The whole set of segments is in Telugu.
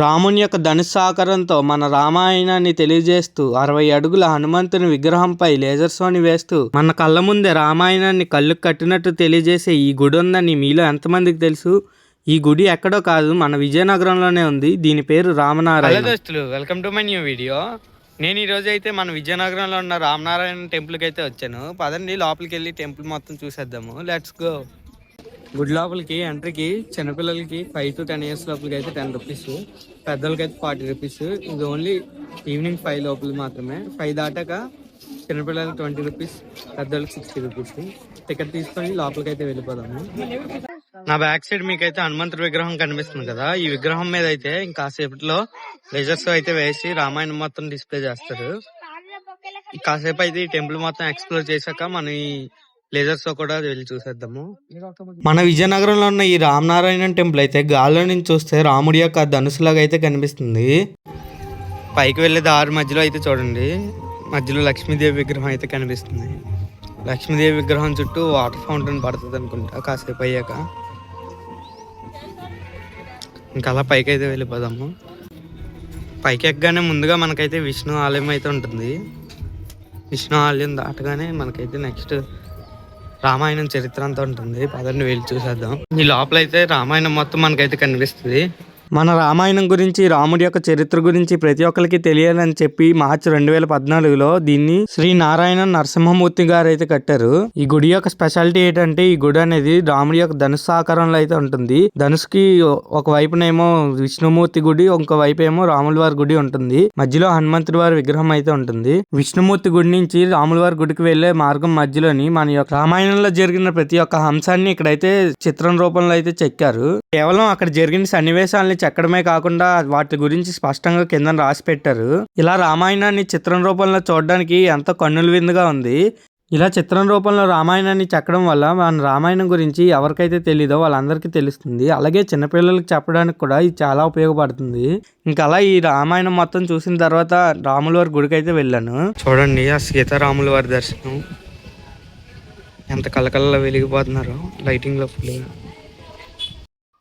రాముని యొక్క ధనుస్సాకరంతో మన రామాయణాన్ని తెలియజేస్తూ అరవై అడుగుల హనుమంతుని విగ్రహంపై లేజర్ సోని వేస్తూ మన కళ్ళ ముందే రామాయణాన్ని కళ్ళు కట్టినట్టు తెలియజేసే ఈ గుడి ఉందని మీలో ఎంతమందికి తెలుసు? ఈ గుడి ఎక్కడో కాదు మన విజయనగరంలోనే ఉంది. దీని పేరు రామనారాయణ. దోస్తులు welcome to my new video. నేను ఈరోజు అయితే మన విజయనగరంలో ఉన్న రామనారాయణ టెంపుల్కి అయితే వచ్చాను. పదండి లోపలికి వెళ్ళి టెంపుల్ మొత్తం చూసేద్దాము. Let's go. గుడ్ లోపలికి ఎంట్రీకి చిన్నపిల్లలకి ఫైవ్ టు టెన్ ఇయర్స్ లోపలికి అయితే టెన్ రూపీస్ పెద్దలకి అయితే ఫార్టీ రూపీస్ ఇది ఓన్లీ ఈవినింగ్ ఫైవ్ లోపల మాత్రమే. ఫైవ్ దాటాక చిన్నపిల్లలకి ట్వంటీ రూపీస్ పెద్దోళ్ళకి సిక్స్టీ రూపీస్ టికెట్ తీసుకొని లోపలికి అయితే వెళ్ళిపోదాము. నా బ్యాక్ సైడ్ మీకైతే హనుమంతుడి విగ్రహం కనిపిస్తుంది కదా. ఈ విగ్రహం మీద అయితే ఇంకాసేపట్లో లెజర్స్ అయితే వేసి రామాయణం మొత్తం డిస్ప్లే చేస్తారు. కాసేపు అయితే ఈ టెంపుల్ మొత్తం ఎక్స్ప్లోర్ చేశాక మనం లేజర్స్తో కూడా వెళ్ళి చూసేద్దాము. మన విజయనగరంలో ఉన్న ఈ రామనారాయణ టెంపుల్ అయితే గాల్లో నుంచి చూస్తే రాముడి యొక్క ధనుసులాగా అయితే కనిపిస్తుంది. పైకి వెళ్ళే దారి మధ్యలో అయితే చూడండి. మధ్యలో లక్ష్మీదేవి విగ్రహం అయితే కనిపిస్తుంది. లక్ష్మీదేవి విగ్రహం చుట్టూ వాటర్ ఫౌంటైన్ పడుతుంది అనుకుంటా కాసేపు అయ్యాక. ఇంకా అలా పైకి అయితే వెళ్ళిపోదాము. పైకి ఎక్కగానే ముందుగా మనకైతే విష్ణు ఆలయం అయితే ఉంటుంది. విష్ణు ఆలయం దాటగానే మనకైతే నెక్స్ట్ రామాయణం చరిత్ర అంతా ఉంటుంది. పదండి వెళ్ళి చూసేద్దాం. ఈ లోపల అయితే రామాయణం మొత్తం మనకైతే కనిపిస్తుంది. మన రామాయణం గురించి రాముడి యొక్క చరిత్ర గురించి ప్రతి ఒక్కరికి తెలియాలని చెప్పి మార్చ్ రెండు వేల పద్నాలుగులో దీన్ని శ్రీ నారాయణ నరసింహమూర్తి గారు అయితే కట్టారు. ఈ గుడి యొక్క స్పెషాలిటీ ఏంటంటే ఈ గుడి అనేది రాముడి యొక్క ధనుసు ఆకారంలో అయితే ఉంటుంది. ధనుసుకి ఒక వైపునేమో విష్ణుమూర్తి గుడి ఇంకో వైపు ఏమో రాముల వారి గుడి ఉంటుంది. మధ్యలో హనుమంతుడి వారి విగ్రహం అయితే ఉంటుంది. విష్ణుమూర్తి గుడి నుంచి రాముల వారి గుడికి వెళ్ళే మార్గం మధ్యలోని మన యొక్క రామాయణంలో జరిగిన ప్రతి ఒక్క అంశాన్ని ఇక్కడైతే చిత్రం రూపంలో అయితే చెక్కారు. కేవలం అక్కడ జరిగిన సన్నివేశాలని చెక్కడమే కాకుండా వాటి గురించి స్పష్టంగా కింద రాసి పెట్టారు. ఇలా రామాయణాన్ని చిత్రం రూపంలో చూడడానికి ఎంతో కన్నుల విందుగా ఉంది. ఇలా చిత్రం రూపంలో రామాయణాన్ని చెక్కడం వల్ల మన రామాయణం గురించి ఎవరికైతే తెలీదో వాళ్ళందరికీ తెలుస్తుంది. అలాగే చిన్నపిల్లలకు చెప్పడానికి కూడా ఇది చాలా ఉపయోగపడుతుంది. ఇంకా అలా ఈ రామాయణం మొత్తం చూసిన తర్వాత రాముల వారి గుడికి అయితే వెళ్ళాను. చూడండి ఆ సీతారాముల వారి దర్శనం. ఎంత కలకల్లా వెలిగిపోతున్నారు లైటింగ్లో ఫుల్గా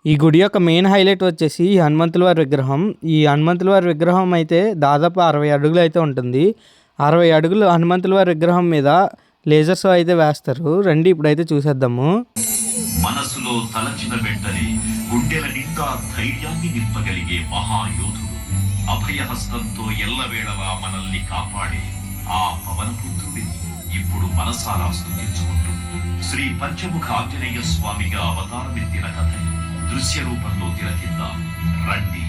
ఈ గుడి యొక్క మెయిన్ హైలైట్ వచ్చేసి ఈ హనుమంతుల వారి విగ్రహం. ఈ హనుమంతుల వారి విగ్రహం అయితే దాదాపు అరవై అడుగులు అయితే ఉంటుంది. అరవై అడుగులు హనుమంతుల వారి విగ్రహం మీద లేజర్స్ అయితే వేస్తారు. రండి ఇప్పుడైతే చూసేద్దాము. మనసులో తలచిన వెంటనే గుండెల నిండా ధైర్యాన్ని నింపగలిగే మహాయోధుడు. అభయహస్తంతో ఎల్లవేళలా మనల్ని కాపాడే ఆ పవనపుత్రుడిని ఇప్పుడు మనసారా స్థుతించుకుంటూ శ్రీ పంచముఖ ఆంజనేయ స్వామిగా అవతారమెత్తిన కథని దృశ్య రూపంలో తిలకిద్దాం. రండి.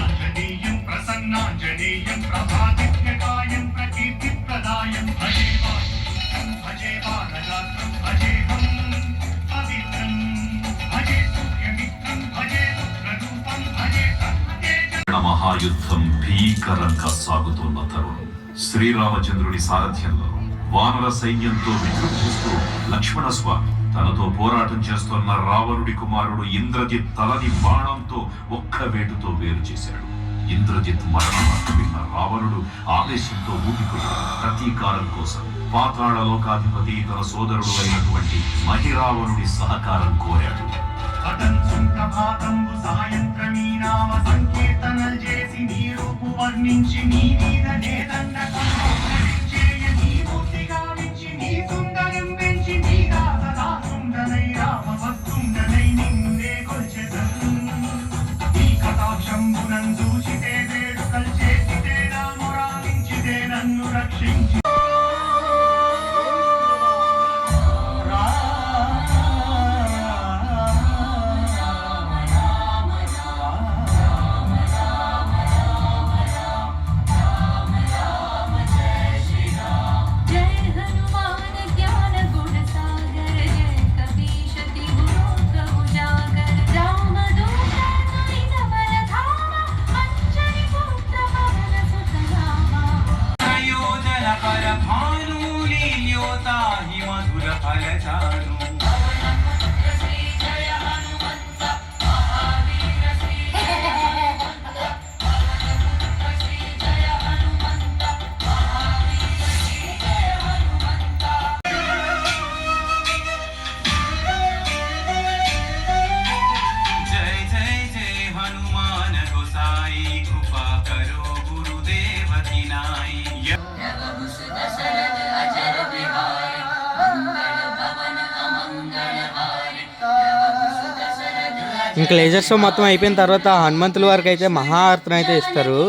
ఆంజనేయం ప్రసన్నాంజనేయం ప్రభాదిత్యకాయం ప్రకీర్తిప్రదాయం. భజే వాసుదేవం, భజే బాలగాత్రం భజేహం పవిత్రం. భజే సూర్యమిత్రం భజే రుద్రరూపం భజే సర్వతేజ మహాయుద్ధం భీకరంగా సాగుతున్న తరుణం. శ్రీరామచంద్రుడి సారథ్యంలో వానర సైన్యంతో విజృంభిస్తూ లక్ష్మణ స్వామి తనతో పోరాటం చేస్తున్న రావణుడి కుమారుడు ఇంద్రజిత్ తలని బాణంతో ఒక్క వేటుతో వేరు చేశాడు. ఇంద్రజిత్ మరణవార్త విన్న రావణుడు ఆవేశంతో ఊపికొడి ప్రతీకారం కోసం పాతాళ లోకాధిపతి తన సోదరుడు అయినటువంటి మహిరావణుడి సహకారం కోరాడు. పతంసుం సంకీర్తనలు చేసి నీ రూపు వర్ణించి నీ మీద ఇంకా లేజర్ షో మొత్తం అయిపోయిన తర్వాత హనుమంతుల వారికి అయితే మహాఆర్తనం అయితే ఇస్తారు.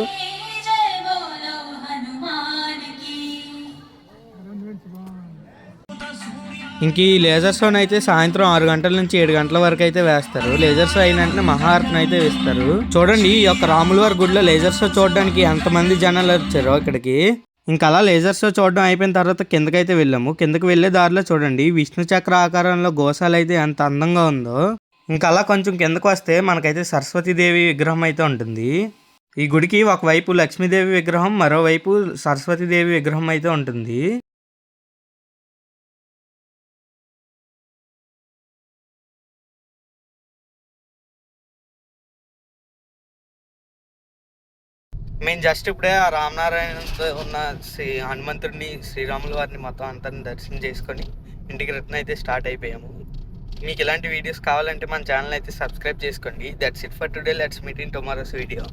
ఇంక ఈ లేజర్ షోని అయితే సాయంత్రం ఆరు గంటల నుంచి ఏడు గంటల వరకు అయితే వేస్తారు. లేజర్ షో అయిన వెంటనే మహారత్న అయితే వేస్తారు. చూడండి ఈ యొక్క రాములవారి గుడిలో లేజర్ షో చూడడానికి ఎంతమంది జనాలు వచ్చారో ఇక్కడికి. ఇంకా అలా లేజర్ షో చూడడం అయిపోయిన తర్వాత కిందకైతే వెళ్ళాము. కిందకి వెళ్ళే దారిలో చూడండి విష్ణు చక్ర ఆకారంలో గోశాలైతే అయితే ఎంత అందంగా ఉందో. ఇంకా అలా కొంచెం కిందకు వస్తే మనకైతే సరస్వతీదేవి విగ్రహం అయితే ఉంటుంది. ఈ గుడికి ఒకవైపు లక్ష్మీదేవి విగ్రహం మరోవైపు సరస్వతీదేవి విగ్రహం అయితే ఉంటుంది. మేము జస్ట్ ఇప్పుడే ఆ రామనారాయణ ఉన్న శ్రీ హనుమంతుడిని శ్రీరాముల వారిని మొత్తం అంతా దర్శనం చేసుకొని ఇంటికి రిటర్న్ అయితే స్టార్ట్ అయిపోయాము. మీకు ఇలాంటి వీడియోస్ కావాలంటే మన ఛానల్ అయితే సబ్స్క్రైబ్ చేసుకోండి. That's it for today let's meet in tomorrow's video